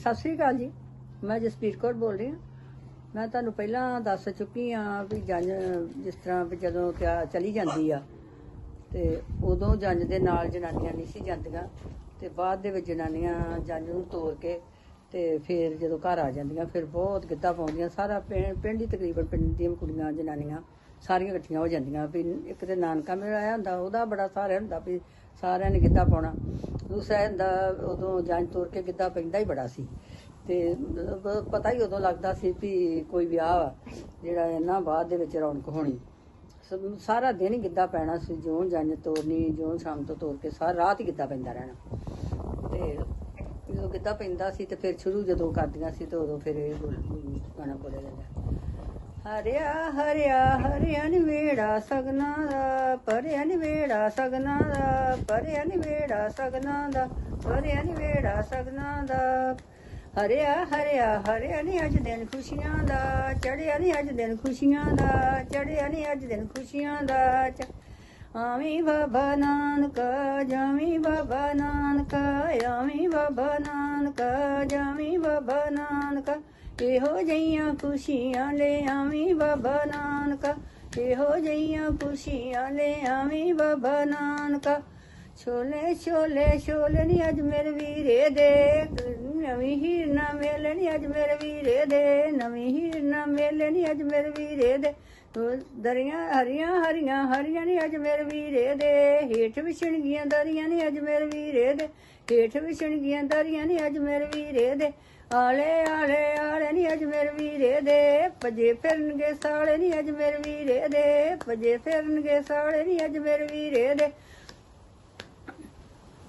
ਸਤਿ ਸ੍ਰੀ ਅਕਾਲ ਜੀ। ਮੈਂ ਜਸਪੀਰ ਕੌਰ ਬੋਲ ਰਹੀ ਹਾਂ। ਮੈਂ ਤੁਹਾਨੂੰ ਪਹਿਲਾਂ ਦੱਸ ਚੁੱਕੀ ਹਾਂ ਵੀ ਜੰਜ ਜਿਸ ਤਰ੍ਹਾਂ ਵੀ ਜਦੋਂ ਕਿਆ ਚਲੀ ਜਾਂਦੀ ਆ, ਤੇ ਉਦੋਂ ਜੰਜ ਦੇ ਨਾਲ ਜਨਾਨੀਆਂ ਨਹੀਂ ਸੀ ਜਾਂਦੀਆਂ, ਤੇ ਬਾਅਦ ਦੇ ਵਿੱਚ ਜਨਾਨੀਆਂ ਜੰਜ ਨੂੰ ਤੋੜ ਕੇ ਤੇ ਫਿਰ ਜਦੋਂ ਘਰ ਆ ਜਾਂਦੀਆਂ, ਫਿਰ ਬਹੁਤ ਗਿੱਧਾ ਪਾਉਂਦੀਆਂ। ਸਾਰਾ ਪਿੰ- ਪਿੰਡ ਹੀ ਤਕਰੀਬਨ ਪਿੰਡ ਦੀਆਂ ਕੁੜੀਆਂ, ਜਨਾਨੀਆਂ ਸਾਰੀਆਂ ਇਕੱਠੀਆਂ ਹੋ ਜਾਂਦੀਆਂ ਵੀ ਇੱਕ ਤੇ ਨਾਨਕਾ ਮੇਲ ਆਇਆ ਹੁੰਦਾ, ਉਹਦਾ ਬੜਾ ਸਾਰਾ ਹੁੰਦਾ ਵੀ ਸਾਰਿਆਂ ਨੇ ਗਿੱਧਾ ਪਾਉਣਾ। ਦੂਸਰਾ ਹੁੰਦਾ, ਉਦੋਂ ਜੰਜ ਤੋਰ ਕੇ ਗਿੱਧਾ ਪੈਂਦਾ ਹੀ ਬੜਾ ਸੀ। ਤੇ ਬ- ਪਤਾ ਹੀ ਉਦੋਂ ਲੱਗਦਾ ਸੀ ਵੀ ਕੋਈ ਵਿਆਹ ਵਾ, ਜਿਹੜਾ ਇਹਨਾਂ ਬਾਅਦ ਦੇ ਵਿੱਚ ਰੌਣਕ ਹੋਣੀ। ਸਾਰਾ ਦਿਨ ਹੀ ਗਿੱਧਾ ਪੈਣਾ ਸੀ, ਜਿਉਂ ਜੰਜ ਤੋਰਨੀ ਜਿਉਂ ਸ਼ਾਮ ਤੋਂ ਤੋਰ ਕੇ ਸਾਰਾ ਰਾਤ ਹੀ ਗਿੱਧਾ ਪੈਂਦਾ ਰਹਿਣਾ। ਤੇ ਜਦੋਂ ਗਿੱਧਾ ਪੈਂਦਾ ਸੀ ਤੇ ਫਿਰ ਸ਼ੁਰੂ ਜਦੋਂ ਕਰਦੀਆਂ ਸੀ ਤੇ ਉਦੋਂ ਫਿਰ ਇਹ ਬੋਲ- ਗਾਣਾ ਬੋਲਿਆ ਜਾਂਦਾ। ਹਰਿਆ ਹਰਿਆ ਹਰਿਆ ਨਿਵੇੜਾ ਸਗਨਾ ਦਾ ਪਰਿਆ ਨਿਵੇੜਾ ਸਗਨਾ ਦਾ ਪਰਿਆ ਨਿਵੇੜਾ ਸਗਨਾ ਦਾ ਪਰਿਆ ਨਿਵੇੜਾ ਸਗਨਾ ਦਾ। ਹਰਿਆ ਹਰਿਆ ਹਰਿਆ ਨੀ ਅੱਜ ਦਿਨ ਖੁਸ਼ੀਆਂ ਦਾ ਚੜਿਆ ਨੀ ਅੱਜ ਦਿਨ ਖੁਸ਼ੀਆਂ ਦਾ ਚੜਿਆ ਨਹੀਂ ਅੱਜ ਦਿਨ ਖੁਸ਼ੀਆਂ ਦਾ ਆਵੀਂ ਬਾਬਾ ਨਾਨਕ, ਜਾਵੀਂ ਬਾਬਾ ਨਾਨਕ, ਆਵੀਂ ਬਾਬਾ ਨਾਨਕ, ਜਾਵੀਂ ਬਾਬਾ ਨਾਨਕ। ਇਹੋ ਜਈਆਂ ਖੁਸ਼ੀਆਂ ਲੈ ਆਵੀਂ ਬਾਬਾ ਨਾਨਕ। ਇਹੋ ਜਈਆਂ ਖੁਸ਼ੀਆਂ ਲੈ ਆਵੀਂ ਬਾਬਾ ਨਾਨਕ। ਛੋਲੇ ਛੋਲੇ ਛੋਲੇ ਨੀ ਅੱਜ ਮੇਰੇ ਵੀਰੇ ਦੇ। ਨਵੀਂ ਹੀਰਨਾ ਮੇਲੇ ਨੀ ਅੱਜ ਮੇਰੇ ਵੀਰੇ ਦੇ। ਨਵੀਂ ਹੀਰਨਾ ਮੇਲੇ ਨੀ ਅੱਜ ਮੇਰੇ ਵੀਰੇ ਦੇ। ਉਹ ਦਰੀਆਂ ਹਰੀਆਂ ਹਰੀਆਂ ਹਰੀਆਂ ਨੀ ਅੱਜ ਮੇਰੇ ਵੀਰੇ ਦੇ। ਹੇਠ ਵਿਛਣ ਗੀਆਂ ਦਰੀਆਂ ਨੀ ਅੱਜ ਮੇਰੇ ਵੀਰੇ ਦੇ। ਹੇਠ ਵਿਛਣ ਗੀਆਂ ਦਰੀਆਂ ਨੀ ਅੱਜ ਮੇਰੇ ਵੀਰੇ ਦੇ। ਆਲੇ ਆਲੇ ਆਲੇ ਨੀ ਅੱਜ ਮੇਰੇ ਵੀਰੇ ਦੇ। ਭਜੇ ਫਿਰਨਗੇ ਸਾਲੇ ਨੀ ਅੱਜ ਮੇਰੇ ਵੀਰੇ ਦੇ। ਭਜੇ ਫਿਰਨਗੇ ਸਾਲੇ ਨੀ ਅੱਜ ਮੇਰੇ ਵੀਰੇ ਦੇ।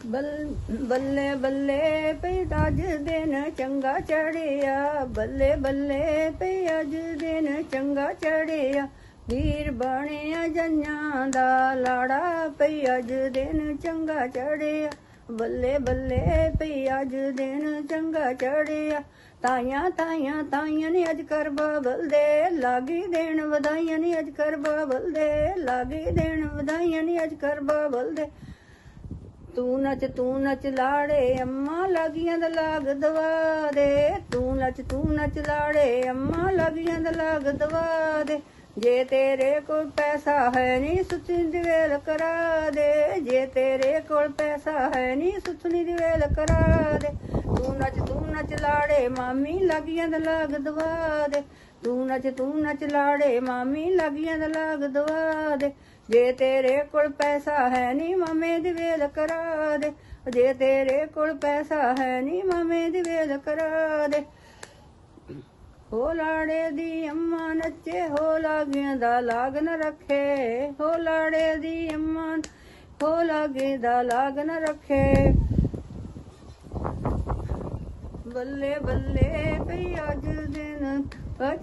ਬੱਲ- ਬੱਲੇ ਬੱਲੇ ਪਈ ਅੱਜ ਦਿਨ ਚੰਗਾ ਚੜਿਆ ਬੱਲੇ ਬੱਲੇ ਪਈ ਅੱਜ ਦਿਨ ਚੰਗਾ ਚੜਿਆ ਵੀਰ ਬਣਿਆ ਜੰਨਾਂ ਦਾ ਲਾੜਾ ਪਈ ਅੱਜ ਦਿਨ ਚੰਗਾ ਚੜਿਆ ਬੱਲੇ ਬੱਲੇ ਪਈ ਅੱਜ ਦਿਨ ਚੰਗਾ ਚੜਿਆ ਤਾਈਆਂ ਤਾਈਆਂ ਤਾਈਆਂ ਨੇ ਅੱਜ ਕਰ ਬਾਬਲ ਦੇ ਲਾਗੀ ਦੇਣ ਵਧਾਈਆਂ ਨੇ ਅੱਜ ਕਰ ਬਾਬਲ ਦੇ ਲਾਗੀ ਦੇਣ ਵਧਾਈਆਂ ਨੇ ਅੱਜ ਕਰ ਬਾਬਲ ਦੇ ਤੂੰ ਨੱਚ ਤੂੰ ਨੱਚ ਲਾੜੇ, ਅੰਮਾ ਲਾਗੀਆਂ ਦਾ ਲਾਗ ਦਵਾ ਦੇ। ਤੂੰ ਨੱਚ ਤੂੰ ਨੱਚ ਲਾੜੇ, ਅੰਮਾ ਲਾਗੀਆਂ ਦਾ ਲਾਗ ਦਵਾ ਦੇ। ਜੇ ਤੇਰੇ ਕੋਲ ਪੈਸਾ ਹੈ ਨਹੀਂ ਸੁਤਨੀ ਦੀ ਵੇਲ ਕਰਾ ਦੇ। ਜੇ ਤੇਰੇ ਕੋਲ ਪੈਸਾ ਹੈ ਨਹੀਂ ਸੁਤਨੀ ਦੀ ਵੇਲ ਕਰਾ ਦੇ। ਤੂੰ ਨੱਚ ਤੂੰ ਨੱਚ ਲਾੜੇ, ਮਾਮੀ ਲਾਗੀਆਂ ਦਾ ਲਾਗ ਦਵਾ ਦੇ। ਤੂੰ ਨੱਚ ਤੂੰ ਨੱਚ ਲਾੜੇ, ਮਾਮੀ ਲਾਗੀਆਂ ਦਾ ਲਾਗ ਦਵਾ ਦੇ। ਜੇ ਤੇਰੇ ਕੋਲ ਪੈਸਾ ਹੈ ਨਹੀਂ ਮਾਮੇ ਦੀ ਵੇਲ ਕਰਾ ਦੇ। ਜੇ ਤੇਰੇ ਕੋਲ ਪੈਸਾ ਹੈ ਨਹੀਂ ਮਾਮੇ ਦੀ ਵੇਲ ਕਰਾ ਦੇ। ਹੋ ਲਾੜੇ ਦੀ ਅੰਮਾ ਨੱਚੇ ਹੋ ਲਾਗਿਆਂ ਦਾ ਲਾਗਨ ਰੱਖੇ। ਹੋ ਲਾੜੇ ਦੀ ਅੰਮਾ ਹੋ ਲਾਗੇ ਦਾ ਲਾਗਨ ਰੱਖੇ। ਬੱਲੇ ਬੱਲੇ ਪਈ ਅੱਜ ਦਿਨ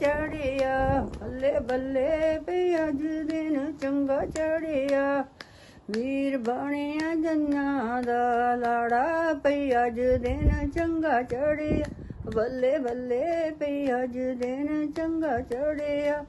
ਚੜਿਆ ਬੱਲੇ ਬੱਲੇ ਪਈ ਅੱਜ ਦਿਨ ਚੰਗਾ ਚੜਿਆ। ਵੀਰ ਬਣਿਆ ਜੰਨਾ ਦਾ ਲਾੜਾ ਪਈ ਅੱਜ ਦਿਨ ਚੰਗਾ ਚੜਿਆ। ਬੱਲੇ ਬੱਲੇ ਪਈ ਅੱਜ ਦਿਨ ਚੰਗਾ ਚੜਿਆ।